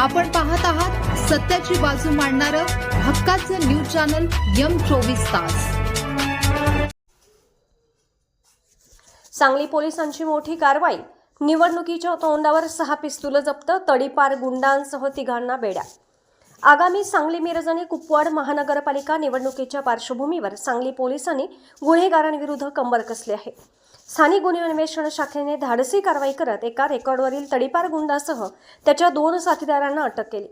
आपण पाहत आहात सत्याची बाजू मांडणारं हक्काचं न्यूज चॅनल यम चोवीस तास. सांगली पोलिसांची मोठी कारवाई. निवडणुकीच्या तोंडावर सहा पिस्तुलं जप्त तडीपार गुंडांसह तिघांना बेड्या. आगामी सांगली मिरज आणि कुपवाड महानगरपालिका निवडणुकीच्या पार्श्वभूमीवर सांगली पोलिसांनी गुन्हेगारांविरुद्ध कंबर कसले आहे? स्थानिक गुन्हे अन्वेषण शाखेने धाडसी कारवाई करत एका रेकॉर्डवरील तडीपार गुंडासह त्याच्या दोन साथीदारांना अटक केली.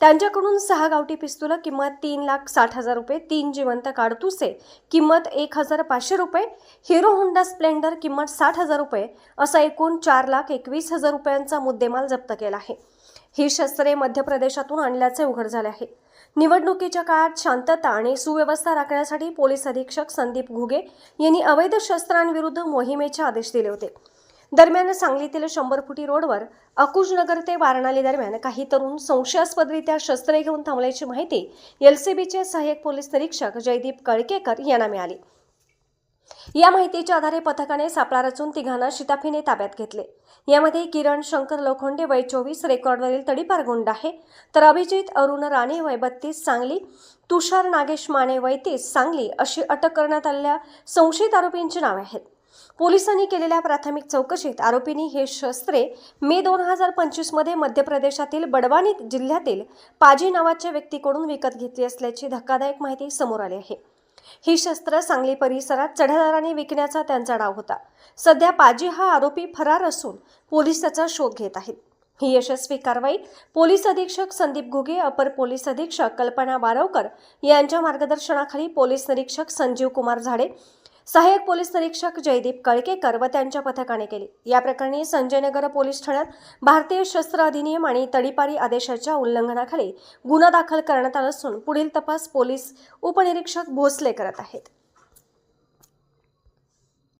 त्यांच्याकडून सहा गावठी पिस्तुलं किंमत तीन लाख साठ हजार रुपये तीन जिवंत काडतुसे किंमत एक हजार पाचशे रुपये हिरो होंडा स्प्लेंडर किंमत साठ हजार रुपये असा एकूण चार लाख एकवीस हजार रुपयांचा मुद्देमाल जप्त केला आहे. ही शस्त्रे मध्य प्रदेशातून आणल्याचे उघड झाले आहे. निवडणुकीच्या काळात शांतता आणि सुव्यवस्था राखण्यासाठी पोलीस अधीक्षक संदीप घुगे यांनी अवैध शस्त्रांविरुद्ध मोहिमेचे आदेश दिले होते. दरम्यान सांगलीतील शंभर फुटी रोडवर अकुजनगर ते वारणाली दरम्यान काही तरुण संशयास्पदरित्या शस्त्रे घेऊन थांबल्याची माहिती एलसीबीचे सहाय्यक पोलीस निरीक्षक जयदीप कळकेकर यांना मिळाली. या माहितीच्या आधारे पथकाने सापळा रचून तिघांना शिताफीने ताब्यात घेतले. यामध्ये किरण शंकर लोखंडे वय चोवीस रेकॉर्डवरील तडीपार गुंड आहे. तर अभिजित अरुण राणे वय बत्तीस सांगली तुषार नागेश माने वय तीस सांगली अशी अटक करण्यात आलेल्या संशयित आरोपींची नावे आहेत. पोलिसांनी केलेल्या प्राथमिक चौकशीत आरोपींनी हे शस्त्रे मे दोन हजार पंचवीसमध्ये मध्य प्रदेशातील बडवानी जिल्ह्यातील पाजी नावाच्या व्यक्तीकडून विकत घेतली असल्याची धक्कादायक माहिती समोर आली आहे. ही शस्त्र सांगली परिसरात चढ्या विकण्याचा त्यांचा डाव होता. सध्या पाजी हा आरोपी फरार असून पोलीस त्याचा शोध घेत आहेत. ही यशस्वी कारवाई पोलीस अधीक्षक संदीप घुगे अपर पोलीस अधीक्षक कल्पना बारवकर यांच्या मार्गदर्शनाखाली पोलीस निरीक्षक संजीव कुमार झाडे सहाय्यक पोलीस निरीक्षक जयदीप कळकेकर व त्यांच्या पथकाने केली. या प्रकरणी संजयनगर पोलीस ठाण्यात भारतीय शस्त्र अधिनियम आणि तडीपारी आदेशाच्या उल्लंघनाखाली गुन्हा दाखल करण्यात आला असून पुढील तपास पोलीस उपनिरीक्षक भोसले करत आहेत.